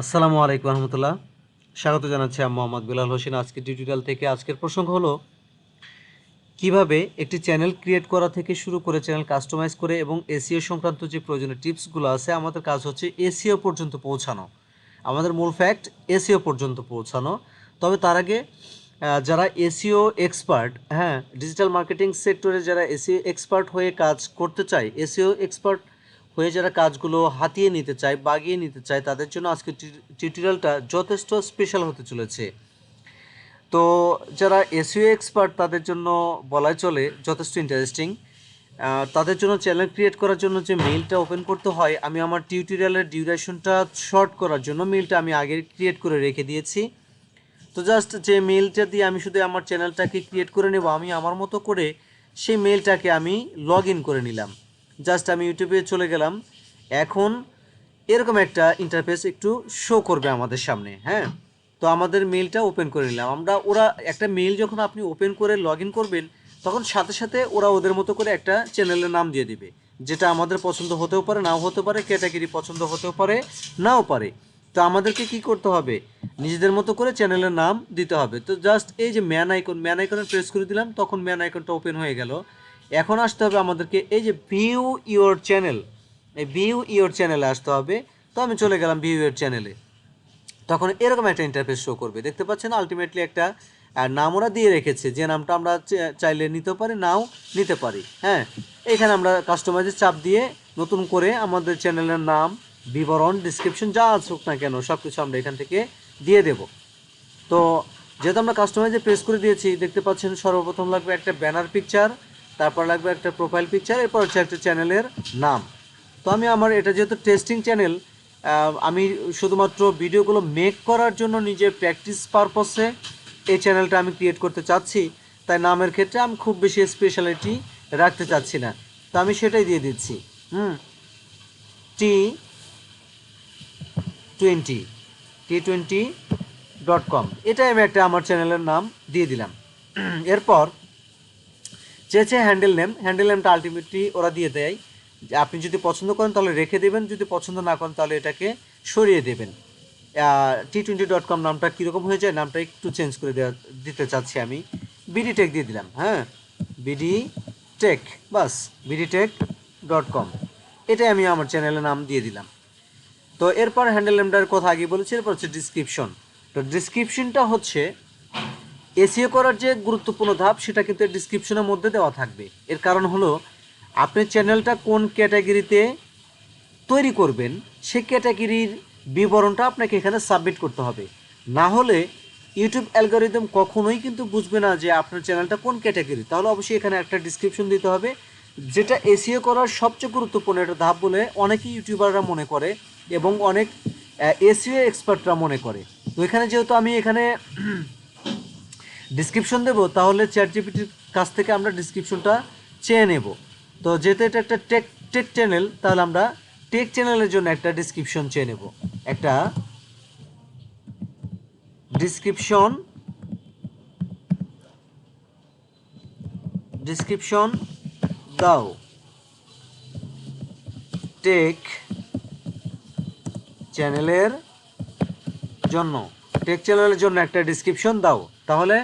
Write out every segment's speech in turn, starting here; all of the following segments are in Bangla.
আসসালামু আলাইকুম রহমতুল্লাহ। স্বাগত জানাচ্ছি আমি মোহাম্মদ বিলাল হোসেন। আজকের টিউটোরিয়াল থেকে আজকের প্রসঙ্গ হলো, কীভাবে একটি চ্যানেল ক্রিয়েট করা থেকে শুরু করে চ্যানেল কাস্টমাইজ করে এবং এসিও সংক্রান্ত যে প্রয়োজনীয় টিপসগুলো আছে, আমাদের কাজ হচ্ছে এসিও পর্যন্ত পৌঁছানো। আমাদের মূল ফ্যাক্ট এসিও পর্যন্ত পৌঁছানো। তবে তার আগে যারা এসিও এক্সপার্ট হ্যাঁ ডিজিটাল মার্কেটিং সেক্টরে যারা এসিও এক্সপার্ট হয়ে কাজ করতে চায় এসিও এক্সপার্ট হয়ে যারা কাজগুলো হাতিয়ে নিতে চায়, বাগিয়ে নিতে চায়, তাদের জন্য আজকে টিউটোরিয়ালটা যথেষ্ট স্পেশাল হতে চলেছে। তো যারা এসইও এক্সপার্ট তাদের জন্য বলাই চলে যথেষ্ট ইন্টারেস্টিং তাদের জন্য চ্যানেল ক্রিয়েট করার জন্য যে মেইলটা ওপেন করতে হয়, আমি আমার টিউটোরিয়ালের ডিউরেশনটা শর্ট করার জন্য মেইলটা আমি আগে ক্রিয়েট করে রেখে দিয়েছি। তো জাস্ট যে মেইলটা দিয়ে আমি শুধু আমার চ্যানেলটাকে ক্রিয়েট করে নেব, আমি আমার মতো করে সেই মেইলটাকে আমি লগ করে নিলাম। জাস্ট আমি ইউটিউবে চলে গেলাম। এখন এরকম একটা ইন্টারফেস একটু শো করবে আমাদের সামনে হ্যাঁ? তো আমাদের মেইলটা ওপেন করে নিলাম। আমরা, ওরা একটা মেইল যখন আপনি ওপেন করে লগ করবেন, তখন সাথে সাথে ওরা ওদের মতো করে একটা চ্যানেলের নাম দিয়ে দিবে। যেটা আমাদের পছন্দ হতেও পারে, নাও হতে পারে ক্যাটাগরি পছন্দ হতেও পারে, নাও পারে। তো আমাদেরকে কি করতে হবে? নিজেদের মতো করে চ্যানেলের নাম দিতে হবে। তো জাস্ট এই যে ম্যান আইকন ম্যান আইকনে প্রেস করে দিলাম, তখন ম্যান আইকনটা ওপেন হয়ে গেল। এখন আসতে হবে আমাদেরকে এই যে ভিউ ইওর চ্যানেল এই ভিউ ইওর চ্যানেলে আসতে হবে। তো আমি চলে গেলাম ভিউ ইওর চ্যানেলে তখন এরকম একটা ইন্টারফেস শো করবে। দেখতে পাচ্ছেন আলটিমেটলি একটা নাম ওরা দিয়ে রেখেছে। যে নামটা আমরা চাইলে নিতে পারি, নাও নিতে পারি। হ্যাঁ? এখানে আমরা কাস্টমাইজের চাপ দিয়ে নতুন করে আমাদের চ্যানেলের নাম, বিবরণ ডিসক্রিপশন যা আসুক না কেন সব কিছু আমরা এখান থেকে দিয়ে দেব। তো যেহেতু আমরা কাস্টমাইজে প্রেস করে দিয়েছি, দেখতে পাচ্ছেন সর্বপ্রথম লাগবে একটা ব্যানার পিকচার তারপর লাগবে একটা প্রোফাইল পিকচার এরপর হচ্ছে একটা চ্যানেলের নাম। তো আমি আমার, এটা যেহেতু টেস্টিং চ্যানেল আমি শুধুমাত্র ভিডিওগুলো মেক করার জন্য নিজের প্র্যাকটিস পারপসে এই চ্যানেলটা আমি ক্রিয়েট করতে চাচ্ছি, তাই নামের ক্ষেত্রে আমি খুব বেশি স্পেশালিটি রাখতে চাচ্ছি না। তো আমি সেটাই দিয়ে দিচ্ছি। হুম? T twenty T twenty dot com এটাই আমি একটা আমার চ্যানেলের নাম দিয়ে দিলাম। এরপর চেয়েছে হ্যান্ডেল নেম হ্যান্ডেল নেমটা আলটিমেটলি ওরা দিয়ে দেয়। যে আপনি যদি পছন্দ করেন তাহলে রেখে দেবেন, যদি পছন্দ না করেন তাহলে এটাকে সরিয়ে দেবেন। টি টোয়েন্টি ডট কম নামটা কীরকম হয়ে যায়, নামটা একটু চেঞ্জ করে দেওয়া দিতে চাচ্ছি আমি। বিডি টেক দিয়ে দিলাম হ্যাঁ? BD tech bus BD tech dot com এটাই আমি আমার চ্যানেলের নাম দিয়ে দিলাম। তো এরপর হ্যান্ডেল নেমটার কথা আগে বলেছি, এরপর হচ্ছে ডিসক্রিপশন তো ডিসক্রিপশনটা হচ্ছে এসিও করার যে গুরুত্বপূর্ণ ধাপ, সেটা কিন্তু ডিসক্রিপশনের মধ্যে দেওয়া থাকবে। এর কারণ হলো, আপনি চ্যানেলটা কোন ক্যাটাগরিতে তৈরি করবেন, সে ক্যাটাগরির বিবরণটা আপনাকে এখানে সাবমিট করতে হবে। না হলে ইউটিউব অ্যালগোরিদম কখনোই কিন্তু বুঝবে না যে আপনার চ্যানেলটা কোন ক্যাটাগরি তাহলে অবশ্যই এখানে একটা ডিসক্রিপশন দিতে হবে, যেটা এসিও করার সবচেয়ে গুরুত্বপূর্ণ একটা ধাপ বলে অনেকেই ইউটিউবাররা মনে করে এবং অনেক এসিও এক্সপার্টরা মনে করে। তো এখানে যেহেতু আমি এখানে ডিসক্রিপশন দেবো, তাহলে চ্যাট জিপিটির কাছ থেকে আমরা ডিসক্রিপশনটা চেয়ে নেব। তো যেহেতু এটা একটা টেক টেক চ্যানেল তাহলে আমরা টেক চ্যানেলের জন্য একটা ডিসক্রিপশন চেয়ে নেব। একটা ডিসক্রিপশন ডিসক্রিপশন দাও। টেক চ্যানেলের জন্য। টেক চ্যানেলের জন্য একটা ডিসক্রিপশন দাও। তাহলে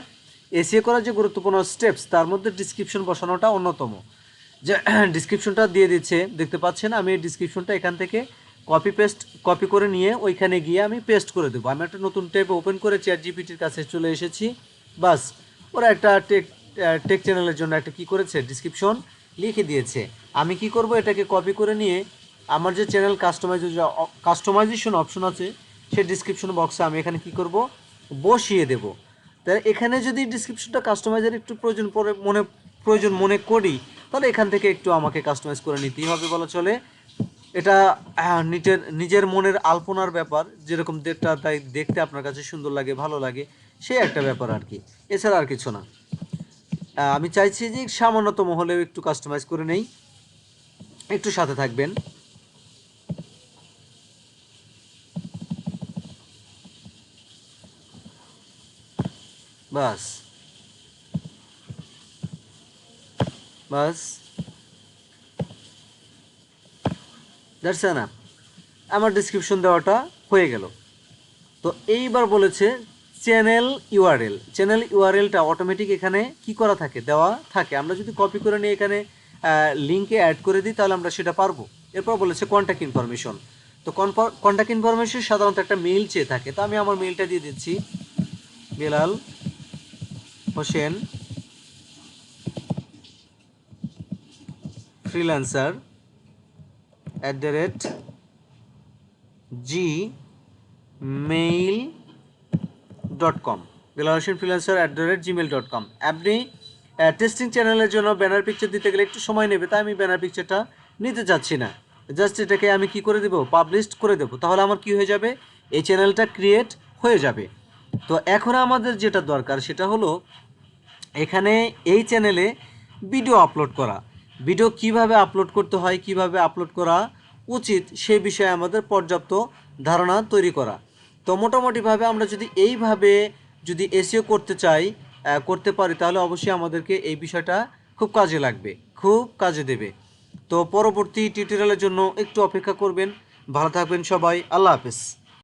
এসিএ করার যে গুরুত্বপূর্ণ স্টেপস তার মধ্যে ডিসক্রিপশন বসানোটা অন্যতম। যে ডিসক্রিপশনটা দিয়ে দিচ্ছে, দেখতে পাচ্ছেন, আমি এই ডিসক্রিপশনটা এখান থেকে কপি পেস্ট কপি করে নিয়ে ওইখানে গিয়ে আমি পেস্ট করে দেবো। আমি একটা নতুন ট্যাব ওপেন করে চ্যাট জিপিটির কাছে চলে এসেছি। বাস, ওরা একটা টেক টেক চ্যানেলের জন্য একটা কি করেছে? ডিসক্রিপশন লিখে দিয়েছে। আমি কি করব? এটাকে কপি করে নিয়ে আমার যে চ্যানেল কাস্টমাইজ কাস্টমাইজেশন অপশন আছে সেই ডিসক্রিপশন বক্সে আমি এখানে কি করব? বসিয়ে দেব। তাই এখানে যদি ডিসক্রিপশনটা কাস্টমাইজের একটু প্রয়োজন পড়ে, মনে, প্রয়োজন মনে করি, তাহলে এখান থেকে একটু আমাকে কাস্টমাইজ করে নিতেই হবে বলা চলে। এটা নিজের নিজের মনের আলপনার ব্যাপার, যেরকম দেখতে তাই দেখতে আপনার কাছে সুন্দর লাগে, ভালো লাগে, সেই একটা ব্যাপার আর কি এছাড়া আর কিছু না। আমি চাইছি যে সামান্যতম হলেও একটু কাস্টমাইজ করে নেই। একটু সাথে থাকবেন। বাস বাস দ্যাটস না আমার ডিসক্রিপশন দেওয়াটা হয়ে গেল। তো এইবার বলেছে চ্যানেল ইউআরএল চ্যানেল ইউআরএলটা অটোমেটিক এখানে কি করা থাকে? দেওয়া থাকে। আমরা যদি কপি করে নিয়ে এখানে লিঙ্কে অ্যাড করে দিই, তাহলে আমরা সেটা পারব। এরপর বলেছে কন্ট্যাক্ট ইনফরমেশন তো কন্ট্যাক্ট ইনফরমেশন সাধারণত একটা মেইল চেয়ে থাকে। তো আমি আমার মেইলটা দিয়ে দিচ্ছি। Belal Hossain freelancer at the rate G mail dot com Belal Hossain freelancer at the rate Gmail dot com আপনি টেস্টিং চ্যানেলের জন্য ব্যানার পিকচার দিতে গেলে একটু সময় নেবে, তাই আমি ব্যানার পিকচারটা নিতে চাচ্ছি না। জাস্ট এটাকে আমি কি করে দেবো? পাবলিশ করে দেবো। তাহলে আমার কি হয়ে যাবে? এই চ্যানেলটা ক্রিয়েট হয়ে যাবে। তো এখন আমাদের যেটা দরকার, সেটা হলো এখানে এই চ্যানেলে ভিডিও আপলোড করা। ভিডিও কীভাবে আপলোড করতে হয়, কীভাবে আপলোড করা উচিত সে বিষয়ে আমাদের পর্যাপ্ত ধারণা তৈরি করা। তো মোটামুটিভাবে আমরা যদি এইভাবে যদি এসিও করতে চাই করতে পারি, তাহলে অবশ্যই আমাদেরকে এই বিষয়টা খুব কাজে লাগবে, খুব কাজে দেবে। তো পরবর্তী টিউটোরিয়ালের জন্য একটু অপেক্ষা করবেন। ভালো থাকবেন সবাই, আল্লাহ হাফেজ।